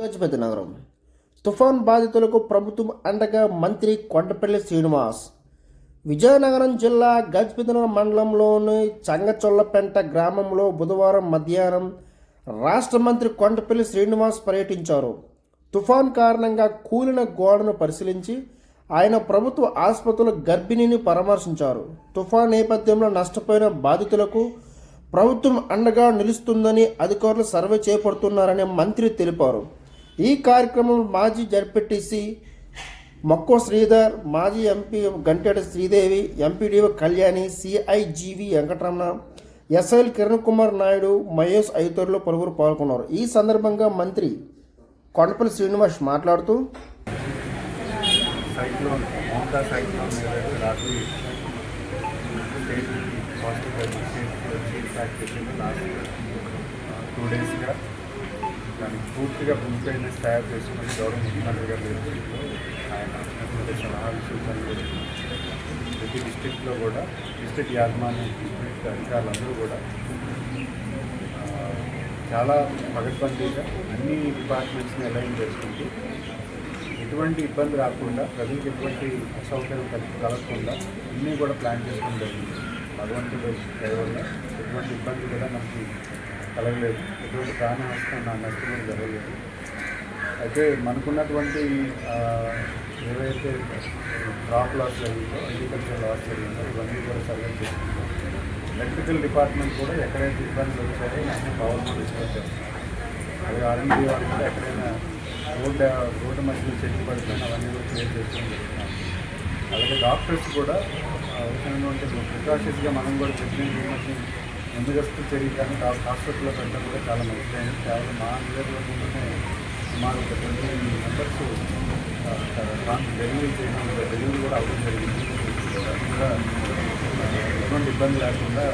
గజపతి నగరం. తుఫాన్ బాధితులకు ప్రభుత్వం అండగా మంత్రి కొండపల్లి శ్రీనివాస్. విజయనగరం జిల్లా గజపతినగరం మండలంలోని చంగచొల్లపెంట గ్రామంలో బుధవారం మధ్యాహ్నం రాష్ట్ర మంత్రి కొండపల్లి శ్రీనివాస్ పర్యటించారు. తుఫాన్ కారణంగా కూలిన గోడను పరిశీలించి ఆయన ప్రభుత్వ ఆసుపత్రుల గర్భిణిని పరామర్శించారు. తుఫాన్ నేపథ్యంలో నష్టపోయిన బాధితులకు ప్రభుత్వం అండగా నిలుస్తుందని అధికారులు సర్వే చేపడుతున్నారని మంత్రి తెలిపారు. ఈ కార్యక్రమంలో మాజీ జడ్పీటీసీ మక్కో శ్రీధర్ మాజీ ఎంపీ గంటేట శ్రీదేవి ఎంపీడీఓ కళ్యాణి సిఐజీవి వెంకటరమణ ఎస్ఐల్ కిరణ్ కుమార్ నాయుడు మహేష్ ఐతరులు పలువురు పాల్గొన్నారు. ఈ సందర్భంగా మంత్రి కొండపల్లి శ్రీనివాస్ మాట్లాడుతూ సైక్లోన్ సైక్లోన్ రాత్రి పాజిటివ్ స్టేట్కి వచ్చి ఇంపాక్ట్ చేసింది లాస్ట్ టూ డేస్గా. దానికి పూర్తిగా ప్రిపేర్నెస్ తయారు చేసుకుని గౌరవ ముఖ్యమంత్రి గారు ఆయన సలహాలు సూచనలు ప్రతి డిస్టిక్లో కూడా డిస్టిక్ యాజమాన్యం డిస్టిక్ అధికారులందరూ కూడా చాలా పగడ్బందీగా అన్ని డిపార్ట్మెంట్స్ని అలైన్ చేసుకుంటూ ఎటువంటి ఇబ్బంది రాకుండా ప్రజలకు ఎటువంటి అసౌకర్యం కలగకుండా అన్నీ కూడా ప్లాన్ చేసుకుని జరిగింది. భగవంతుడు దయవల్ల ఎటువంటి ఇబ్బంది కూడా మనకి కలగలేదు. ఎటువంటి ప్రాణహస్తం నా నష్టం జరగలేదు. అయితే మనకున్నటువంటి ఏవైతే క్రాప్ లాస్ జరిగిందో అగ్రికల్చర్ లాస్ జరిగిందో ఇవన్నీ కూడా సర్వే చేసుకుంటాం. ఎలక్ట్రికల్ డిపార్ట్మెంట్ కూడా ఎక్కడైతే ఇబ్బందులు వచ్చాయో వెంటనే పవర్ డిస్కస్ చేస్తాం. అది ఆర్ఎండి వాళ్ళు కూడా ఎక్కడైనా రోడ్డు రోడ్డు మధ్యలో చెట్టు పడిపోయినా అవన్నీ కూడా క్లియర్ చేసుకోవడం జరుగుతున్నాం అలాగే డాక్టర్స్ కూడా అవసరమైనటువంటి ప్రికాషన్స్గా మనం కూడా ప్రెగ్నెంట్ విమర్శని ముందుగస్తు చర్య కానీ హాస్పిటల్లో పెట్టడం కూడా చాలా మంచిదైంది కేవలం మా నియోజకవర్గంలోనే సుమారు ఒక ట్వంటీ మెంబర్స్ డెలివరీ చేయడం డెలివరీ కూడా అవ్వడం జరిగింది. అది కూడా ఎటువంటి ఇబ్బంది లేకుండా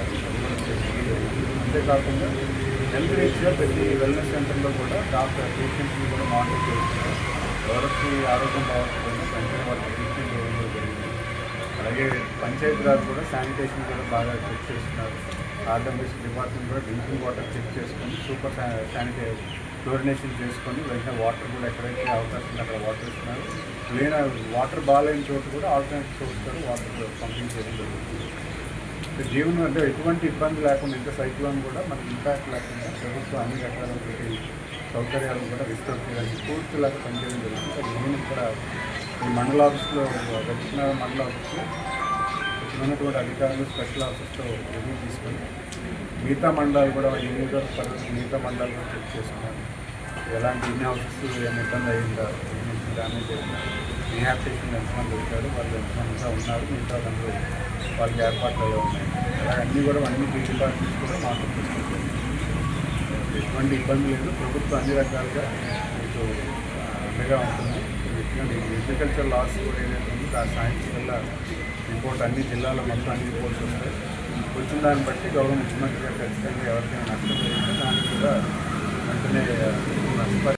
అంతేకాకుండా హెల్త్ రీచ్గా ప్రతి వెల్నెస్ సెంటర్లో కూడా డాక్టర్ పేషెంట్స్ని కూడా మానిటర్ చేస్తున్నారు. ఎవరికి ఆరోగ్యం బాగుంటుందో వెంటనే వాళ్ళకి ట్రీట్మెంట్ ఇవ్వడం జరిగింది. అలాగే పంచాయతీరాజ్ కూడా శానిటేషన్ కూడా బాగా చెక్ చేస్తున్నారు. ఆర్డబ్ల్యూసీ డిపార్ట్మెంట్ కూడా డ్రింకింగ్ వాటర్ చెక్ చేసుకొని సూపర్ శానిటై క్లోరినేషన్ చేసుకొని వెంటనే వాటర్ కూడా ఎక్కడైతే అవకాశం ఉందో అక్కడ వాటర్ ఇస్తున్నారు. లేని వాటర్ బాగాలేని చోటు కూడా ఆల్టర్నేట్ సోర్స్ వాటర్ పంపింగ్ చేయడం జరుగుతుంది. జీవనం అంటే ఎటువంటి ఇబ్బంది లేకుండా ఇంత సైక్లోన్ కూడా మనకి ఇంపాక్ట్ లేకుండా ప్రభుత్వం అన్ని రకాల సౌకర్యాలను కూడా రిస్టోర్ చేయడానికి పూర్తిలాగా పనిచేయడం జరుగుతుంది. అది నేను ఇక్కడ ఈ మండల ఆఫీస్లో దక్షిణ మండల ఆఫీస్లో ఉన్నటువంటి అధికారులు స్పెషల్ ఆఫీస్తో రివ్యూ తీసుకొని మిగతా మండలాలు కూడా ఈ పరిస్థితి మిగతా మండలాలు కూడా చెక్ చేసుకున్నారు. ఎలాంటి ఇన్ని హౌసెస్ ఏమి ఇబ్బంది అయిందా ఏమి డ్యామేజ్ అయిందా రీహాబిటేషన్ ఎంతమంది వచ్చారు వాళ్ళు ఎంతమంది ఉన్నారు మిగతా అందరూ వాళ్ళకి ఏర్పాట్లు అయ్యే ఉన్నాయి. అన్నీ కూడా అన్ని త్రీ డిపార్ట్మెంట్స్ కూడా మాకు తీసుకుంటారు ఎటువంటి ఇబ్బంది లేదు. ప్రభుత్వం అన్ని రకాలుగా మీకు అండగా ఉంటుంది. ఎందుకంటే అగ్రికల్చర్ లాస్ కూడా ఏదైతే ఉందో దాని సాయంత్రం వల్ల రిపోర్ట్ అన్ని జిల్లాలో మొత్తం అన్ని రిపోర్ట్స్ వస్తాయి. వచ్చిన దాన్ని బట్టి గౌరవ ముఖ్యమంత్రి గారు ఖచ్చితంగా ఎవరికైనా నష్టం జరిగితే దానికి కూడా వెంటనే